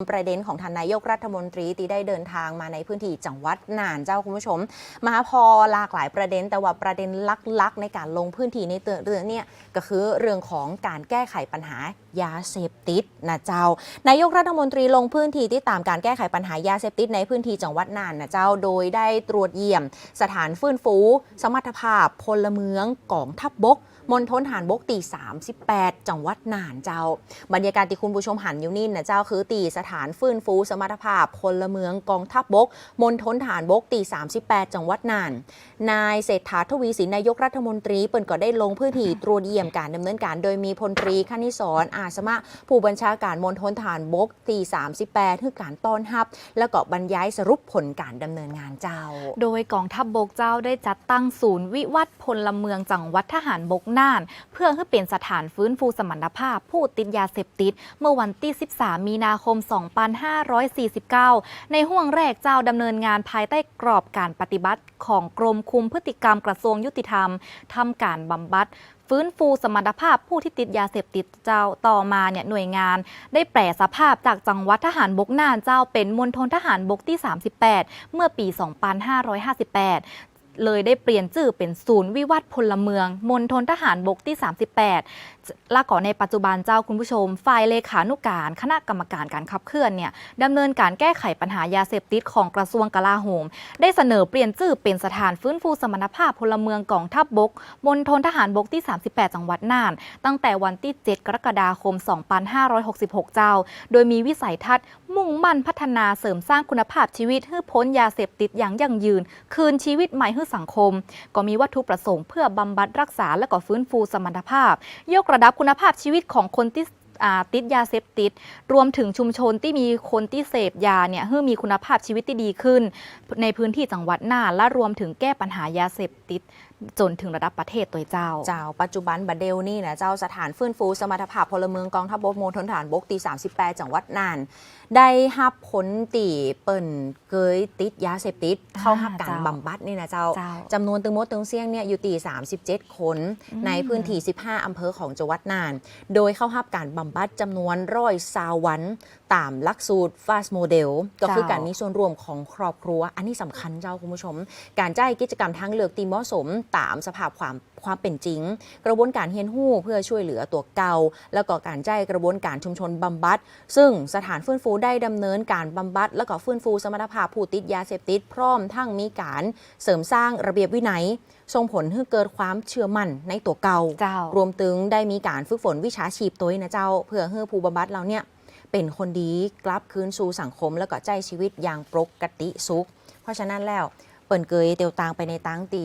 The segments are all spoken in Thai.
ประเด็นของทานนายกรัฐมนตรีที่ได้เดินทางมาในพื้นที่จังหวัดน่านเจ้าคุณผู้ชม มาพอหลากหลายประเด็น แต่ว่าประเด็นลักๆ ในการลงพื้นที่ในเตือนเรื่องเนี่ยก็คือเรื่องของการแก้ไขปัญหายาเสพติดนะเจ้า นายกรัฐมนตรีลงพื้นที่ที่ตามการแก้ไขปัญหายาเสพติดในพื้นที่จังหวัดน่านนะเจ้าโดยได้ตรวจเยี่ยม สถานฟื้นฟู สมรรถภาพพลเมืองกองทัพบบก มณฑลฐานบกตี 38 จังหวัดน่านเจ้า บรรยากาศที่คุณผู้ชมหันอยู่นี่นะเจ้าคือตีสถานฟื้นฟูสมรรถภาพพลเมืองกองทัพบบกมณฑลฐานบกตี 38 จังหวัดน่าน นายเศรษฐาทวีสินนายกรัฐมนตรีเปิ่นก็ได้ลงพื้นที่ตรวจเยี่ยมการดำเนินการ โดยมีพลตรีคณิศรอาสมะผู้บัญชาการมณฑลฐานบกตี 38คือการต้อนรับ แล้วก็บรรยายสรุปผลการดำเนินงานเจ้า โดยกองทัพบบกเจ้าได้จัดตั้งศูนย์วิวัฒน์พลเมืองจังหวัดทหารบกน่าน เพื่อให้เป็นสถานฟื้นฟูสมรรถภาพ ผู้ติดยาเสพติด เมื่อวันที่ 13 มีนาคม 2549 ในห่วงแรกเจ้าดำเนินงานภายใต้กรอบการปฏิบัติของกรมคุมพฤติกรรมกระทรวงยุติธรรมทำการบำบัดฟื้นฟูสมรรถภาพผู้ที่ติดยาเสพติดเจ้าต่อมาเนี่ยหน่วยงาน ได้แปลสภาพจากจังหวัดทหารบกน่านเจ้าเป็นมณฑลทหารบกที่ 38 เมื่อปี 2558 เลยได้เปลี่ยนชื่อเป็นศูนย์วิวัฒน์พลเมืองมณฑลทหารบกที่ 38 และก่อนในปัจจุบันเจ้าคุณผู้ชม ฝ่ายเลขานุการ คณะกรรมการการขับเคลื่อนเนี่ยดำเนินการแก้ไขปัญหายาเสพติดของกระทรวงกลาโหม ได้เสนอเปลี่ยนชื่อเป็นสถานฟื้นฟูสมรรถภาพพลเมืองกองทัพบบกมณฑลทหารบกที่ 38 จังหวัดน่าน ตั้งแต่วันที่ 7 กรกฎาคม 2566 เจ้า โดยมีวิสัยทัศน์มุ่ง มั่นพัฒนาเสริมสร้างคุณภาพชีวิตให้พ้นยาเสพติดอย่างยั่งยืน คืนชีวิตใหม่ให้สังคม ก็มีวัตถุประสงค์เพื่อบำบัดรักษาและก็ฟื้นฟูสมรรถภาพ ยกระดับคุณภาพชีวิตของคนที่ ติดยาเสพติด รวมถึงชุมชนที่มีคนที่เสพยาเนี่ยให้มีคุณภาพชีวิตที่ดีขึ้น ในพื้นที่จังหวัดน่านและรวมถึงแก้ปัญหายาเสพติดจนถึงระดับประเทศตัวเจ้า เจ้าปัจจุบันบัดเดลนี่นะเจ้าสถานฟื้นฟูสมรรถภาพพลเมืองกองทัพบกมณฑลฐานบกตี 38 จังหวัดน่าน ได้หับผลตีเปิ่นเกยติดยาเสพติด เข้าหับการเจ้าบำบัดนี่นะเจ้าเจ้าจำนวนตึงมดตึงเสี่ยงเนี่ยอยู่ตี 37 คนอืมในพื้นที่ 15 อำเภอของจังหวัดน่าน โดยเข้าหับการบำบัดจำนวนร้อยซาวัน ตามหลักสูตร Fast Model ก็คือการมีส่วนร่วมของครอบครัว อันนี้สำคัญเจ้าคุณผู้ชม การจ่ายกิจกรรมทางเลือกตีเหมาะสม ตามสภาพความความเป็นจริง กระบวนการเฮียนหู้เพื่อช่วยเหลือตัวเก่าแล้วก็การจ่ายกระบวนการชุมชนบำบัด ซึ่งสถานฟื้นฟูได้ดำเนินการบำบัด แล้วก็ฟื้นฟูสมรรถภาพผู้ติดยาเสพติด พร้อมทั้งมีการเสริมสร้างระเบียบวินัยส่งผลให้เกิดความเชื่อมั่นในตัวเก่าเจ้ารวมถึงได้มีการฝึกฝนวิชาชีพตัวเองนะเจ้า เพื่อให้ผู้บำบัดเราเนี่ย เป็นคนดีกลับคืนสู่สังคม แล้วก็ใจชีวิตอย่างปกติสุข เพราะฉะนั้นแล้วเปิ่นเกยเตียวตางไปในตังตี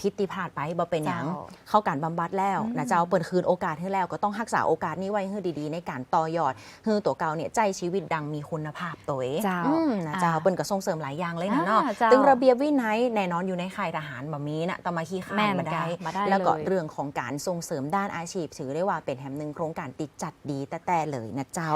พิษที่พลาดไปบ่เป็นหยังเจ้าเข้าการบำบัดแล้วอืมนะเจ้าเปิดคืนโอกาสให้แล้วก็ต้องรักษาโอกาสนี้ไว้ให้ดีๆ ในการต่อยอดให้ตัวเก่าเนี่ยใจชีวิตดังมีคุณภาพตัวเองเจ้าอืมนะเจ้าอ่าเปิ่นก็ส่งเสริมหลายอย่างเลยนะเนาะอ่าเจ้าตึงระเบียบวินัยแน่นอนอยู่ในค่ายทหารแบบนี้นะต้องมาขี้ข้าแม่นนมาได้จ้ะมาได้แล้วก็เลยเรื่องของการส่งเสริมด้านอาชีพถือได้ว่าเป็นแห่งหนึ่งโครงการติดจัดดีแต่แต่เลยนะเจ้า